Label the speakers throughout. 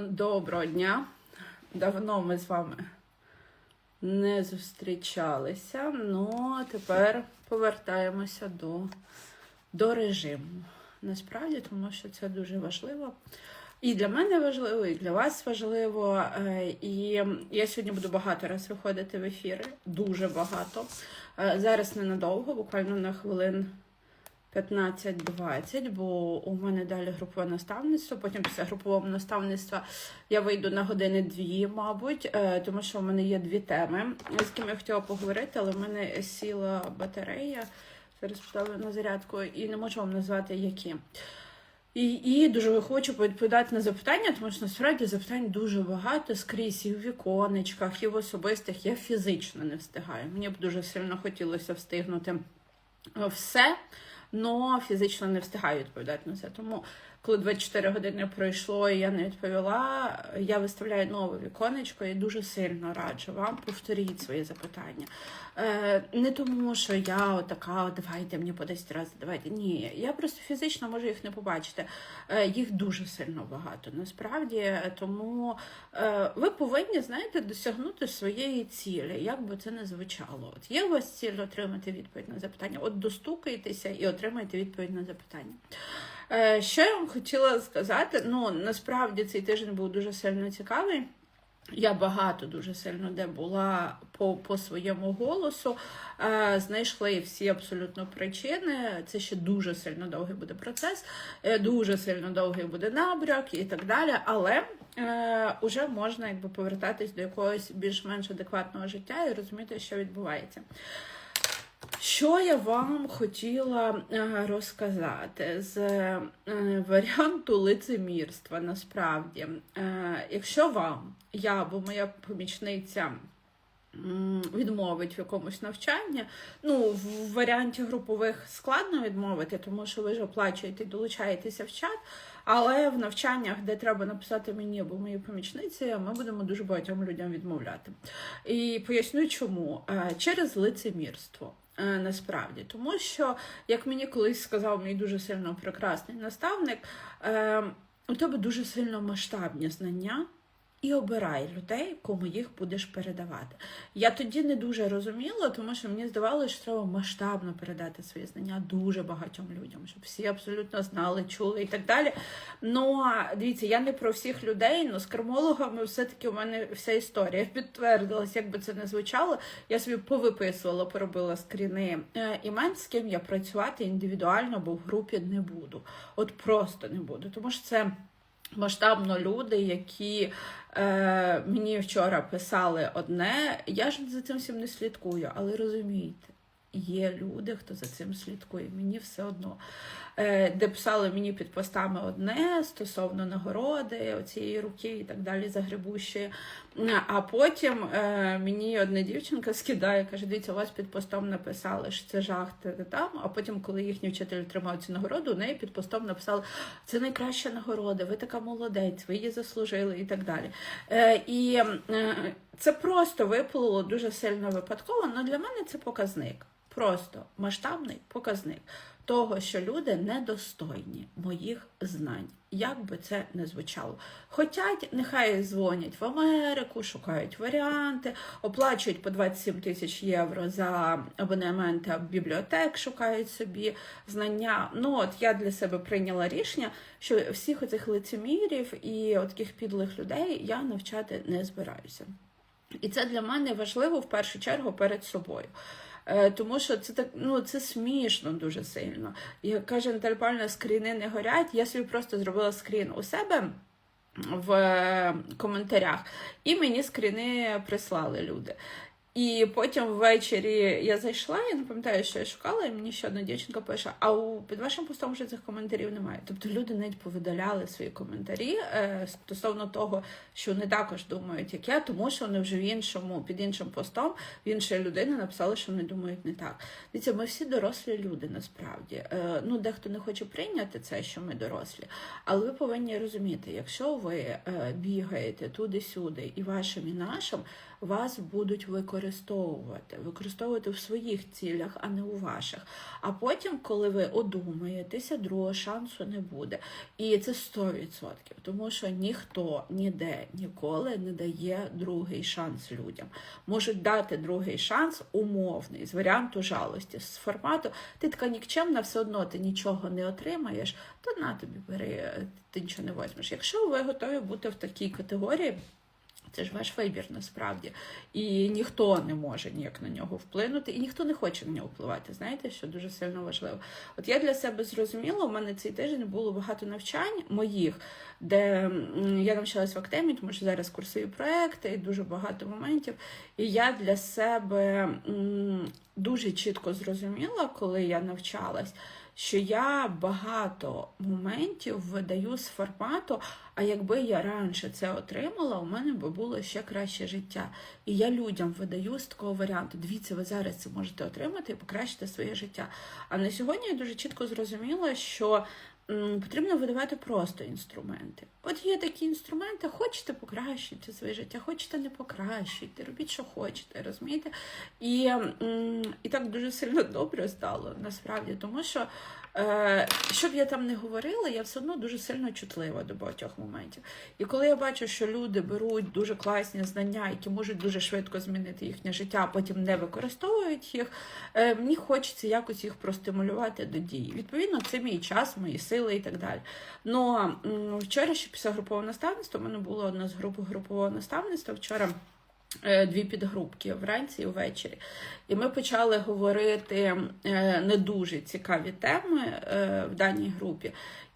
Speaker 1: Доброго дня. Давно ми з вами не зустрічалися, але тепер повертаємося до, до режиму. Насправді, тому що це дуже важливо. І для мене важливо, і для вас важливо. Е, І я сьогодні буду багато раз виходити в ефіри, дуже багато. Е, Зараз ненадовго, буквально на хвилин 15-20, бо у мене далі групове наставництво. Потім після групового наставництва я вийду на години дві, мабуть, е, тому що у мене є дві теми, з ким я хотіла поговорити, але в мене сіла батарея. Зараз поставлю на зарядку і не можу вам назвати які. І, і дуже хочу відповідати на запитання, тому що насправді запитань дуже багато скрізь і в віконечках, і в особистих. Я фізично не встигаю. Мені б дуже сильно хотілося встигнути все, але фізично не встигаю відповідати на це. Тому, коли 24 години пройшло і я не відповіла, я виставляю нове віконечко і дуже сильно раджу вам повторіть свої запитання. Е, не тому, що я отака, давайте мені по 10 разів, давайте. Ні, я просто фізично можу їх не побачити. Е, їх дуже сильно багато насправді. Тому е, ви повинні, знаєте, досягнути своєї цілі, як би це не звучало. От є у вас ціль отримати відповідь на запитання. От достукайтеся і отримайте відповідь на запитання. Е, Що я вам хотіла сказати? Ну, насправді цей тиждень був дуже сильно цікавий. Я багато дуже сильно де була по, по своєму голосу. Е, знайшли всі абсолютно причини. Це ще дуже сильно довгий буде процес, е, дуже сильно довгий буде набряк і так далі. Але е, уже можна якби повертатись до якогось більш-менш адекватного життя і розуміти, що відбувається. Що я вам хотіла е, розказати? З е, варіанту лицемірства насправді, Е, якщо вам, я або моя помічниця відмовить в якомусь навчанні, ну, в варіанті групових складно відмовити, тому що ви ж оплачуєте і долучаєтеся в чат, але в навчаннях, де треба написати мені або моїй помічниці, ми будемо дуже багатьом людям відмовляти. І поясню чому. Е, Через лицемірство. Е, Насправді, тому що, як мені колись сказав мій дуже сильно прекрасний наставник, е, у тебе дуже сильно масштабні знання, і обирай людей, кому їх будеш передавати. Я тоді не дуже розуміла, тому що мені здавалося, що треба масштабно передати свої знання дуже багатьом людям, щоб всі абсолютно знали, чули і так далі. Ну, а, дивіться, я не про всіх людей, але з кармологами все-таки у мене вся історія підтвердилась, як би це не звучало. Я собі повиписувала, поробила скріни е, імен, з ким я працювати індивідуально, бо в групі не буду. От просто не буду. Тому що це масштабно люди, які е, мені вчора писали одне. Я ж за цим всім не слідкую, але розумієте. Є люди, хто за цим слідкує, мені все одно. Е, де писали мені під постами одне стосовно нагороди, оцієї руки і так далі, загребущої. А потім е, мені одна дівчинка скидає, каже: дивіться, у вас під постом написали, що це жах та там. А потім, коли їхній вчитель отримав цю нагороду, у неї під постом написали, це найкраща нагорода, ви така молодець, ви її заслужили і так далі. Е, і це просто виплило дуже сильно випадково, але для мене це показник. Просто масштабний показник того, що люди недостойні моїх знань, як би це не звучало. Хотять, нехай дзвонять в Америку, шукають варіанти, оплачують по 27 тисяч євро за абонементи бібліотек, шукають собі знання. Ну от я для себе прийняла рішення, що всіх оцих лицемірів і от таких підлих людей я навчати не збираюся. І це для мене важливо в першу чергу перед собою. Е, Тому що це так, ну це смішно дуже сильно. І каже Павлівна, скріни не горять. Я собі просто зробила скрін у себе в е, коментарях, і мені скріни прислали люди. І потім ввечері я зайшла, я не пам'ятаю, що я шукала, і мені ще одна дівчинка пише: а у під вашим постом вже цих коментарів немає. Тобто люди навіть повидаляли свої коментарі е, стосовно того, що вони також думають, як я, тому що вони вже в іншому, під іншим постом, в іншої людини написали, що вони думають не так. Дивіться, ми всі дорослі люди насправді. Е, ну, дехто не хоче прийняти це, що ми дорослі, але ви повинні розуміти, якщо ви е, бігаєте туди-сюди і вашим, і нашим, вас будуть використовувати використовувати, в своїх цілях, а не у ваших. А потім, коли ви одумаєтеся, другого шансу не буде. І це 100%. Тому що ніхто ніде ніколи не дає другий шанс людям. Можуть дати другий шанс умовний з варіанту жалості, з формату ти така нікчемна, все одно ти нічого не отримаєш, то на тобі бери, ти нічого не візьмеш. Якщо ви готові бути в такій категорії. Це ж ваш вибір насправді. І ніхто не може ніяк на нього вплинути, і ніхто не хоче на нього впливати. Знаєте, що дуже сильно важливо. От я для себе зрозуміла, у мене цей тиждень було багато навчань моїх, де я навчалась в Актемі, тому що зараз курсові проекти і дуже багато моментів. І я для себе дуже чітко зрозуміла, коли я навчалась що я багато моментів видаю з формату, а якби я раніше це отримала, у мене би було ще краще життя. І я людям видаю з такого варіанту. Дивіться, ви зараз це можете отримати і покращити своє життя. А на сьогодні я дуже чітко зрозуміла, що потрібно видавати просто інструменти. От є такі інструменти, хочете покращити своє життя, хочете не покращити, робіть, що хочете, розумієте? І і так дуже сильно добре стало насправді, тому що, е, що б я там не говорила, я все одно дуже сильно чутлива до багатьох моментів. І коли я бачу, що люди беруть дуже класні знання, які можуть дуже швидко змінити їхнє життя, а потім не використовують їх, е, мені хочеться якось їх простимулювати до дії. Відповідно, це мій час, мої сили і так далі. Но вчора ще після групового наставництва у мене була одна з груп групового наставництва вчора. Е, дві підгрупки вранці і ввечері. І ми почали говорити е, не дуже цікаві теми е, в даній групі,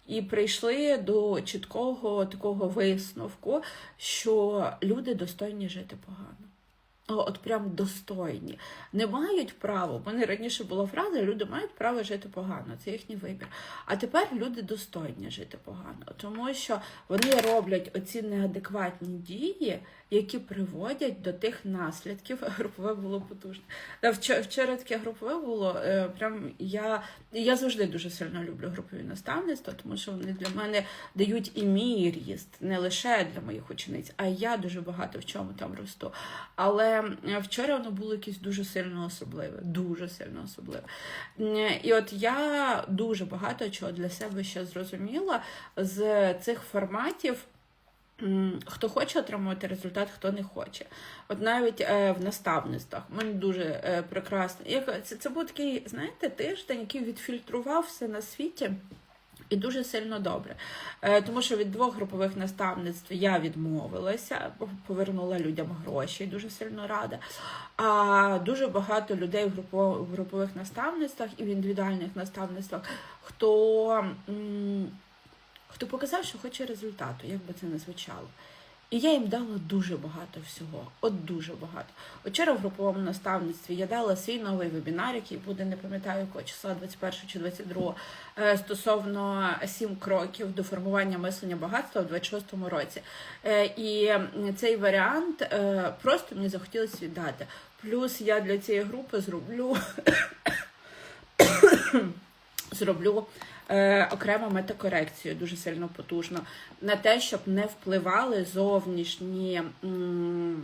Speaker 1: і прийшли до чіткого такого висновку, що люди достойні жити погано от прям достойні. Не мають права. У мене раніше була фраза, люди мають право жити погано, це їхній вибір. А тепер люди достойні жити погано, тому що вони роблять оці неадекватні дії, які приводять до тих наслідків. Групове було потужне. Вчора таке групове було. Е, прям я я завжди дуже сильно люблю групові наставництва, тому що вони для мене дають і мій ріст, не лише для моїх учениць, а я дуже багато в чому там росту. Але вчора воно було якесь дуже сильно особливе, дуже сильно особливе. І от я дуже багато чого для себе ще зрозуміла з цих форматів. Хто хоче отримувати результат, хто не хоче. От навіть е, в наставництвах в мене дуже е, прекрасно. Як, це, це був такий, знаєте, тиждень, який відфільтрував все на світі. І дуже сильно добре. Е, тому що від двох групових наставництв я відмовилася, повернула людям гроші, дуже сильно рада. А дуже багато людей в групових наставництвах і в індивідуальних наставництвах, хто хто показав, що хоче результату, як би це не звучало. І я їм дала дуже багато всього. От дуже багато. Вчора в груповому наставництві я дала свій новий вебінар, який буде, не пам'ятаю, якого числа 21 чи 22, е, стосовно сім кроків до формування мислення багатства в 26-му році. Е, і цей варіант е, просто мені захотілося віддати. Плюс я для цієї групи зроблю зроблю е, окрему метакорекцію, дуже сильно потужно, на те, щоб не впливали зовнішні. М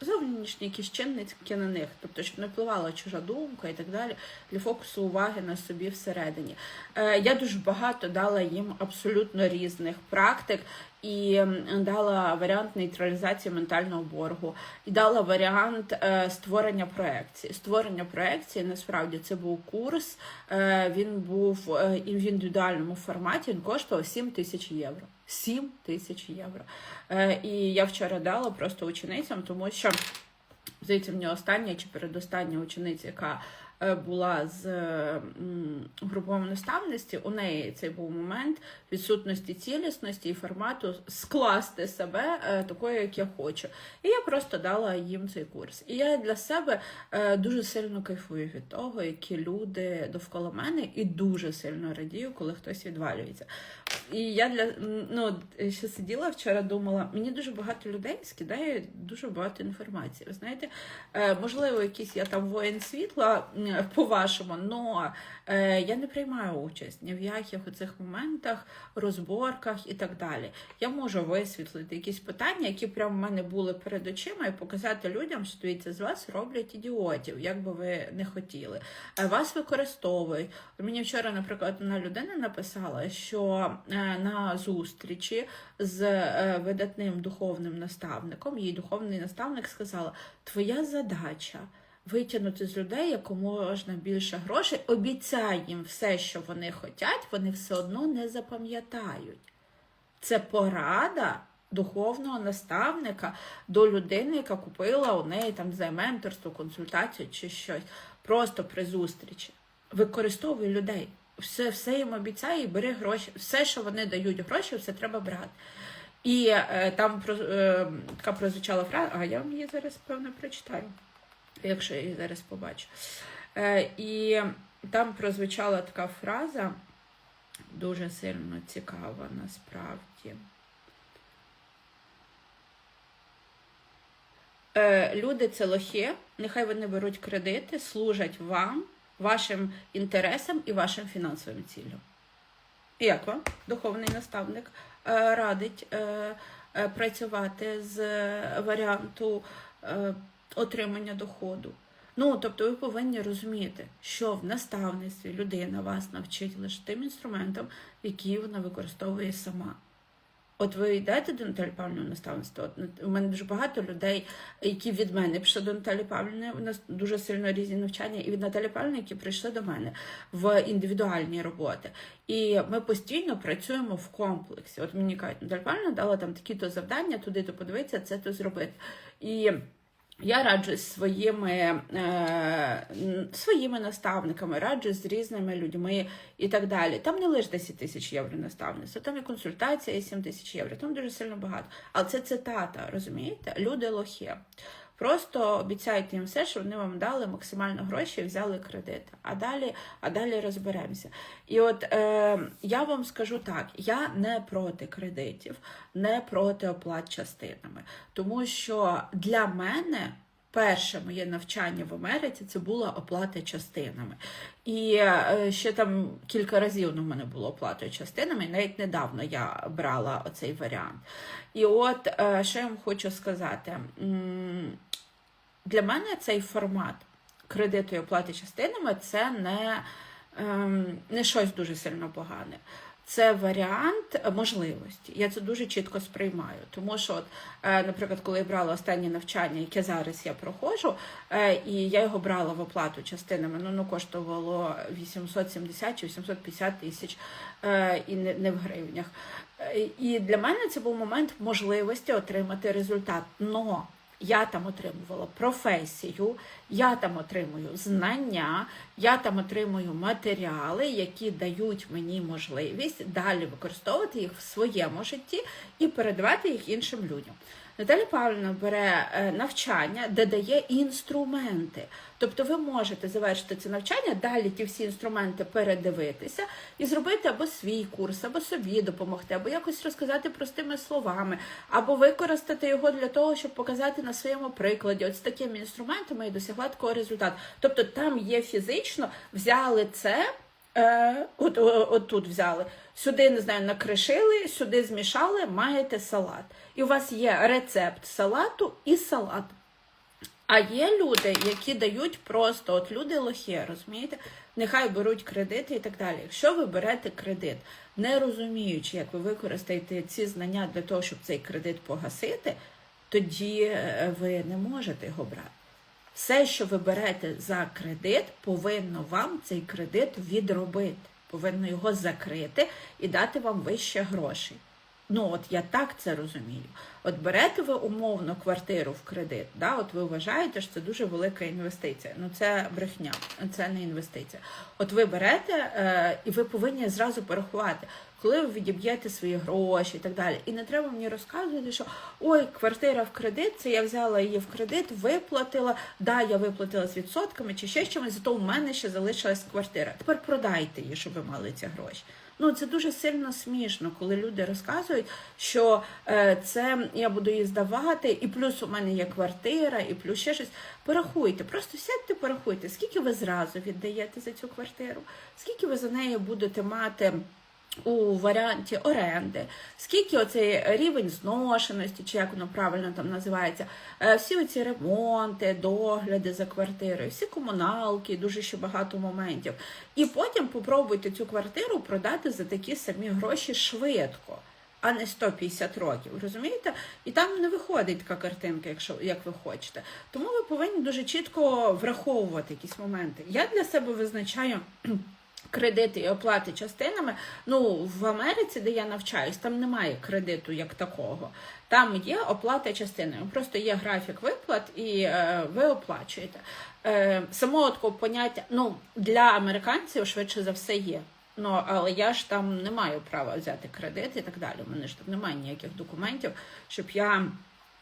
Speaker 1: Зовнішні якісь чинники на них, тобто, щоб не впливала чужа думка і так далі, для фокусу уваги на собі всередині. Е, Я дуже багато дала їм абсолютно різних практик, і дала варіант нейтралізації ментального боргу, і дала варіант е, створення проекції. Створення проекції насправді це був курс, е, він був в індивідуальному форматі, він коштував 7 тисяч євро. 7 тисяч євро. Е, і я вчора дала просто ученицям, тому що здається, мені остання чи передостання учениця, яка Е, була з груповому наставництві, у неї цей був момент відсутності цілісності і формату скласти себе е, такою, як я хочу. І я просто дала їм цей курс. І я для себе дуже сильно кайфую від того, які люди довкола мене, і дуже сильно радію, коли хтось відвалюється. І я для ну ще сиділа вчора, думала, мені дуже багато людей скидає дуже багато інформації. Ви знаєте, е, можливо, якийсь я там воїн світла по-вашому, але я не приймаю участь ні в яких оцих моментах, розборках і так далі. Я можу висвітлити якісь питання, які прямо в мене були перед очима, і показати людям, що дивіться, з вас роблять ідіотів, як би ви не хотіли. Е, Вас використовують. Мені вчора, наприклад, одна людина написала, що е, на зустрічі з е, видатним духовним наставником, їй духовний наставник сказала: Твоя задача. Витягнути з людей якомога більше грошей, обіцяй їм все, що вони хочуть, вони все одно не запам'ятають. Це порада духовного наставника до людини, яка купила у неї там за менторство, консультацію чи щось. Просто при зустрічі. Використовуй людей. Все, все їм обіцяє і бери гроші. Все, що вони дають гроші, все треба брати. І е, там про, е, така прозвучала фраза, а я вам її зараз, певно, прочитаю, якщо я її зараз побачу. Е, і там прозвучала така фраза, дуже сильно цікава насправді. Е, люди це лохи, нехай вони беруть кредити, служать вам, вашим інтересам і вашим фінансовим цілям. Як вам, духовний наставник, е, радить е, е, працювати з варіанту отримання доходу? Ну, тобто ви повинні розуміти, що в наставництві людина вас навчить лише тим інструментам, які вона використовує сама. От ви йдете до Наталі Павлівни наставництво. У мене дуже багато людей, які від мене пішли до Наталі Павлівни. У нас дуже сильно різні навчання, і від Наталі Павлівни, які прийшли до мене в індивідуальні роботи. І ми постійно працюємо в комплексі. От мені кажуть, Наталі Павлівна дала там такі-то завдання, туди то подивитися, це то зробити. І я раджусь своїми е, своїми наставниками, раджусь з різними людьми і так далі. Там не лише 10 тисяч євро наставництво, там і консультація, і 7 тисяч євро, там дуже сильно багато. Але це цитата, розумієте? Люди лохи. Просто обіцяйте їм все, що вони вам дали максимально гроші взяли кредит. А далі, а далі розберемося. І от е, я вам скажу так: я не проти кредитів, не проти оплат частинами, тому що для мене. Перше моє навчання в Америці це була оплата частинами. І е, ще там кілька разів у мене було оплатою частинами, і навіть недавно я брала оцей варіант. І от е, що я вам хочу сказати. Для мене цей формат кредиту і оплати частинами це не, ем, не щось дуже сильно погане. Це варіант можливості. Я це дуже чітко сприймаю. Тому що, от, е, наприклад, коли я брала останнє навчання, яке зараз я проходжу, е, і я його брала в оплату частинами, ну, ну коштувало 870 чи 850 тисяч е, і не в гривнях. І для мене це був момент можливості отримати результат. Но я там отримувала професію, я там отримую знання, я там отримую матеріали, які дають мені можливість далі використовувати їх в своєму житті і передавати їх іншим людям. Наталя Павлівна бере е, навчання, де дає інструменти. Тобто ви можете завершити це навчання, далі ті всі інструменти передивитися і зробити або свій курс, або собі допомогти, або якось розказати простими словами, або використати його для того, щоб показати на своєму прикладі. От з такими інструментами і досягла такого результату. Тобто там є фізично, взяли це. Е, от, от тут взяли. Сюди, не знаю, накришили, сюди змішали, маєте салат. І у вас є рецепт салату і салат. А є люди, які дають просто, от люди лохи, розумієте? Нехай беруть кредити і так далі. Якщо ви берете кредит, не розуміючи, як ви використаєте ці знання для того, щоб цей кредит погасити, тоді е, ви не можете його брати. Все, що ви берете за кредит, повинно вам цей кредит відробити, повинно його закрити і дати вам вище грошей. Ну, от я так це розумію. От берете ви умовно квартиру в кредит, да, от ви вважаєте, що це дуже велика інвестиція. Ну це брехня, це не інвестиція. От ви берете е, і ви повинні зразу порахувати, коли ви відіб'єте свої гроші і так далі. І не треба мені розказувати, що ой, квартира в кредит, це я взяла її в кредит, виплатила. Да, я виплатила з відсотками чи ще чимось, зато в мене ще залишилась квартира. Тепер продайте її, щоб ви мали ці гроші. Ну, це дуже сильно смішно, коли люди розказують, що е, це я буду її здавати, і плюс у мене є квартира, і плюс ще щось. Порахуйте, просто сядьте, порахуйте, скільки ви зразу віддаєте за цю квартиру, скільки ви за неї будете мати. У варіанті оренди, скільки оцей рівень зношеності, чи як воно правильно там називається, е, всі оці ремонти, догляди за квартирою, всі комуналки, дуже ще багато моментів. І потім попробуйте цю квартиру продати за такі самі гроші швидко, а не 150 років. Розумієте? І там не виходить така картинка, якщо як ви хочете. Тому ви повинні дуже чітко враховувати якісь моменти. Я для себе визначаю. Кредити і оплати частинами. Ну, в Америці, де я навчаюсь, там немає кредиту як такого. Там є оплата частинами. Просто є графік виплат, і е, ви оплачуєте. Е, Само такого поняття ну, для американців швидше за все є. Ну, але я ж там не маю права взяти кредит і так далі. У мене ж там немає ніяких документів, щоб я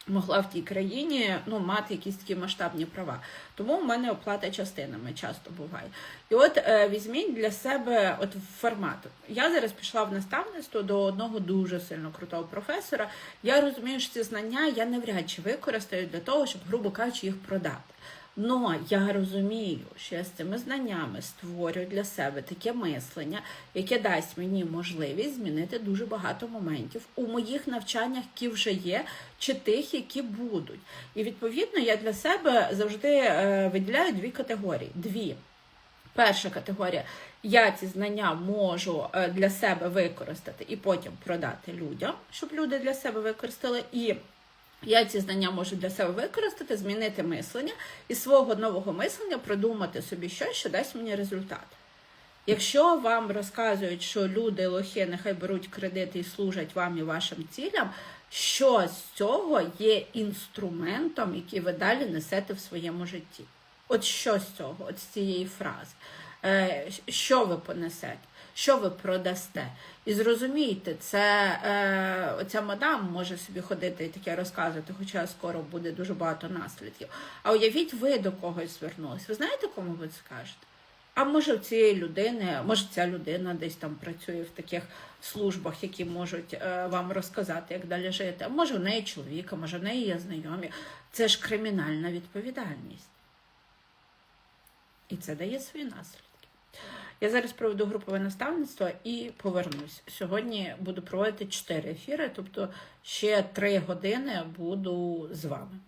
Speaker 1: могла в тій країні ну, мати якісь такі масштабні права. Тому в мене оплата частинами часто буває. І от е, візьміть для себе от формат. Я зараз пішла в наставництво до одного дуже сильно крутого професора. Я розумію, що ці знання я навряд чи використаю для того, щоб, грубо кажучи, їх продати. Но я розумію, що я з цими знаннями створюю для себе таке мислення, яке дасть мені можливість змінити дуже багато моментів у моїх навчаннях, які вже є, чи тих, які будуть. І відповідно я для себе завжди е, виділяю дві категорії. Дві. Перша категорія я ці знання можу е, для себе використати і потім продати людям, щоб люди для себе використали. І я ці знання можу для себе використати, змінити мислення і свого нового мислення придумати собі щось, що дасть мені результат. Якщо вам розказують, що люди лохи нехай беруть кредити і служать вам і вашим цілям, що з цього є інструментом, який ви далі несете в своєму житті? От що з цього, от з цієї фрази? Е, Що ви понесете? Що ви продасте? І зрозумійте, це е, оця мадам може собі ходити і таке розказувати, хоча скоро буде дуже багато наслідків. А уявіть, ви до когось звернулись. Ви знаєте, кому ви це скажете? А може в цієї людини, може ця людина десь там працює в таких службах, які можуть е, вам розказати, як далі жити. А може в неї чоловіка, може в неї є знайомі. Це ж кримінальна відповідальність. І це дає свої наслідки. Я зараз проведу групове наставництво і повернусь. Сьогодні буду проводити 4 ефіри, тобто ще 3 години буду з вами.